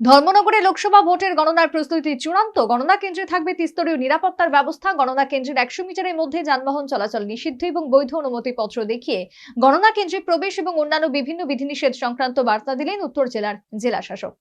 ধর্মনগরে লোকসভা ভোটের গণনার প্রস্তুতি চূড়ান্ত। গণনা কেন্দ্রে থাকবে ত্রিস্তরীয় নিরাপত্তার ব্যবস্থা। গণনা কেন্দ্রের একশো মিটারের মধ্যে যানবাহন চলাচল নিষিদ্ধ এবং বৈধ অনুমতিপত্র দেখিয়ে গণনা কেন্দ্রে প্রবেশ এবং অন্যান্য বিভিন্ন বিধিনিষেধ সংক্রান্ত বার্তা দিলেন উত্তর জেলার জেলা শাসক।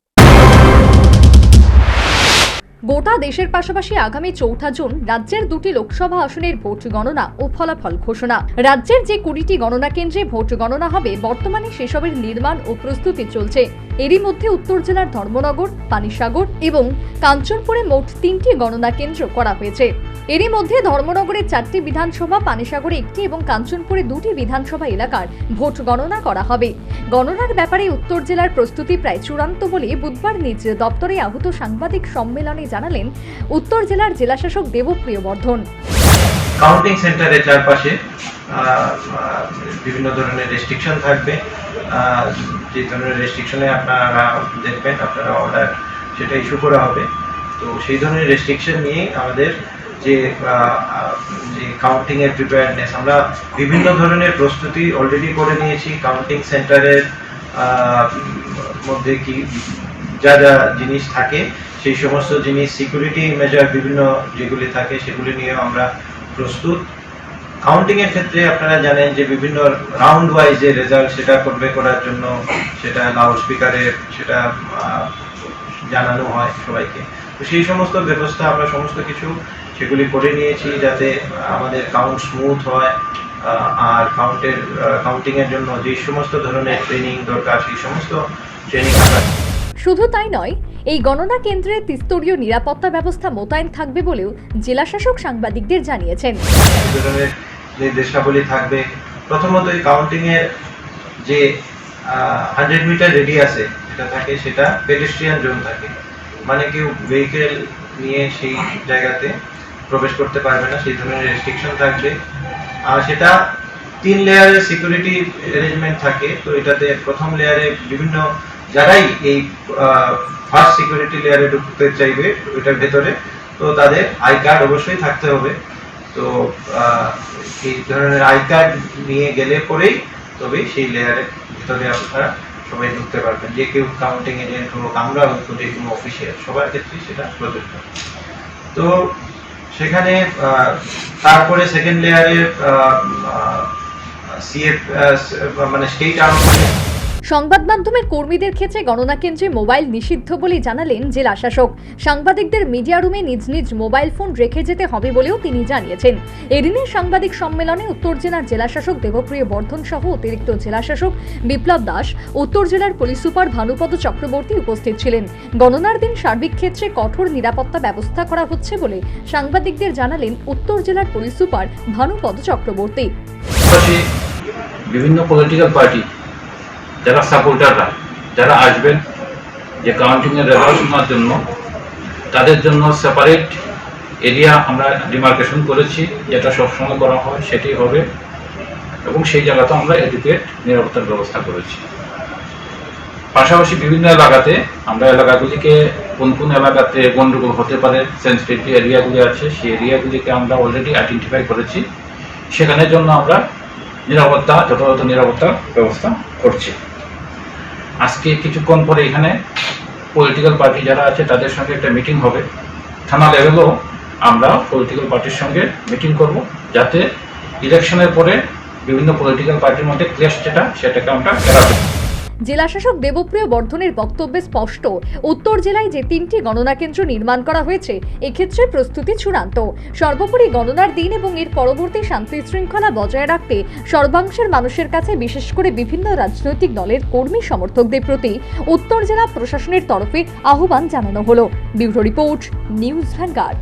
গোটা দেশের পাশাপাশি আগামী চৌঠা জুন রাজ্যের দুটি লোকসভা আসনের ভোট গণনা ও ফলাফল ঘোষণা। রাজ্যের যে কুড়িটি গণনা কেন্দ্রে ভোট গণনা হবে, বর্তমানে সেসবের নির্মাণ ও প্রস্তুতি চলছে। এরই মধ্যে উত্তর জেলার ধর্মনগর, পানিসাগর এবং কাঞ্চনপুরে মোট তিনটি গণনা কেন্দ্র করা হয়েছে। এরই মধ্যে ধর্মনগরের চারটি বিধানসভা, পানিসাগরে একটি এবং কাঞ্চনপুরে দুটি বিধানসভা এলাকার ভোট গণনা করা হবে। গণনার ব্যাপারে উত্তর জেলার প্রস্তুতি প্রায় চূড়ান্ত বলে বুধবার নিজ দপ্তরে আহত সাংবাদিক সম্মেলনে জানালেন উত্তর জেলার জেলাশাসক দেবপ্রিয় বর্ধন। কাউন্টিং সেন্টারের চারপাশে বিভিন্ন ধরনের রেস্ট্রিকশন থাকবে। যে ধরনের রেস্ট্রিকশনে আপনারা দেখবেন, আপনারা অর্ডার সেটা ইস্যু করা হবে। তো সেই ধরনের রেস্ট্রিকশন নিয়ে আমাদের যে যে কাউন্টিংয়ের প্রিপেয়ারনেস আমরা বিভিন্ন ধরনের প্রস্তুতি অলরেডি করে নিয়েছি। কাউন্টিং সেন্টারের মধ্যে কি, যা যা জিনিস থাকে, সেই সমস্ত জিনিস সিকিউরিটি মেজার বিভিন্ন যেগুলি থাকে, সেগুলি নিয়ে আমরা প্রস্তুত। কাউন্টিং এর ক্ষেত্রে আপনারা জানেন যে বিভিন্ন রাউন্ড ওয়াইজ যে রেজাল্ট সেটা করবে করার জন্য সেটা লাউড স্পিকারে সেটা জানানো হয় সবাইকে। তো সেই সমস্ত ব্যবস্থা আমরা সমস্ত কিছু সেগুলি করে নিয়েছি যাতে আমাদের কাউন্ট স্মুথ হয় আর কাউন্টের কাউন্টিং এর জন্য যে সমস্ত ধরনের ট্রেনিং দরকার সেই সমস্ত ট্রেনিং আমরা শুধু তাই নয় এই গণনা কেন্দ্রে ত্রিস্তরীয় নিরাপত্তা ব্যবস্থা মোতায়েন থাকবে বলেও জেলাশাসক সাংবাদিকদের জানিয়েছেন। নির্দেশাবলী থাকবে, প্রথমত এই কাউন্টিং এর যে হান্ড্রেড মিটার রেডিয়াসে যেটা থাকে সেটা পেডেস্ট্রিয়ান জোন থাকে। মানে কেউ ভেহিকেল নিয়ে সেই জায়গাতে প্রবেশ করতে পারবে না, সেই ধরনের রেস্ট্রিকশন থাকবে। আর সেটা তিন লেয়ারের সিকিউরিটি অ্যারেঞ্জমেন্ট থাকে, তো এটাতে প্রথম লেয়ারে বিভিন্ন, যারাই এই ফার্স্ট সিকিউরিটি লেয়ারে ঢুকতে চাইবে, ওইটার ভেতরে, তো তাদের আই কার্ড অবশ্যই থাকতে হবে। তো এই ধরনের আই কার্ড নিয়ে গেলে পরেই তবেই সেই লেয়ারের ভিতরে আপনারা সবাই ঢুকতে পারবেন। যে কেউ কাউন্টিং এজেন্ট হোক আমরা হোক যে কোনো অফিসিয়াল সবার ক্ষেত্রে সেটা প্রযোজ্য। তো সেখানে তারপরে সেকেন্ড লেয়ারে সিএফ মানে স্টেট আর্মি সংবাদ মাধ্যমের কর্মীদের ক্ষেত্রে গণনা কেন্দ্রে মোবাইল নিষিদ্ধ বলে জানালেন জেলা শাসক। সাংবাদিকদের মিডিয়া রুমে নিজ নিজ মোবাইল ফোন রেখে যেতে হবে বলেও তিনি জানিয়েছেন। এদিনের সাংবাদিক সম্মেলনে উত্তর জেলার জেলাশাসক দেবপ্রিয় বর্ধন সহ অতিরিক্ত জেলাশাসক বিপ্লব দাস, উত্তর জেলার পুলিশ সুপার ভানুপদ চক্রবর্তী উপস্থিত ছিলেন। গণনার দিন সার্বিক ক্ষেত্রে কঠোর নিরাপত্তা ব্যবস্থা করা হচ্ছে বলে সাংবাদিকদের জানালেন উত্তর জেলার পুলিশ সুপার ভানুপদ চক্রবর্তী। বিভিন্ন পলিটিক্যাল পার্টি যারা সাপোর্টাররা, যারা আসবেন যে কাউন্টিংয়ের রেজাল্ট শোনার জন্য, তাদের জন্য সেপারেট এরিয়া আমরা ডিমার্কেশন করেছি, যেটা সবসময় করা হয়, সেটি হবে এবং সেই জায়গাতে আমরা এডুকেট নিরাপত্তার ব্যবস্থা করেছি। পাশাপাশি বিভিন্ন এলাকাতে আমরা এলাকাগুলিকে কোন কোন এলাকাতে গন্ডগোল হতে পারে সেন্সিটিভ এরিয়াগুলি আছে, সেই এরিয়াগুলিকে আমরা অলরেডি আইডেন্টিফাই করেছি। সেখানের জন্য আমরা নিরাপত্তা, যথাযথ নিরাপত্তা ব্যবস্থা করছি। আজকে কিছুক্ষণ পরে এখানে পলিটিক্যাল পার্টি যারা আছে, তাদের সঙ্গে একটা মিটিং হবে থানা লেভেলেও আমরা পলিটিক্যাল পার্টির সঙ্গে মিটিং করব, যাতে ইলেকশনের পরে বিভিন্ন পলিটিক্যাল পার্টির মধ্যে ক্লেশ যেটা, সেটাকে আমরা এড়াতে। জেলাশাসক দেবপ্রিয় বর্ধনের বক্তব্যে স্পষ্ট, উত্তর জেলায় যে তিনটি গণনা কেন্দ্র নির্মাণ করা হয়েছে, এক্ষেত্রে প্রস্তুতি চূড়ান্ত। সর্বোপরি গণনার দিন এবং এর পরবর্তী শান্তি শৃঙ্খলা বজায় রাখতে সর্বাংশের মানুষের কাছে বিশেষ করে বিভিন্ন রাজনৈতিক দলের কর্মী সমর্থকদের প্রতি উত্তর জেলা প্রশাসনের তরফে আহ্বান জানানো হলো। Bureau report, News Vanguard.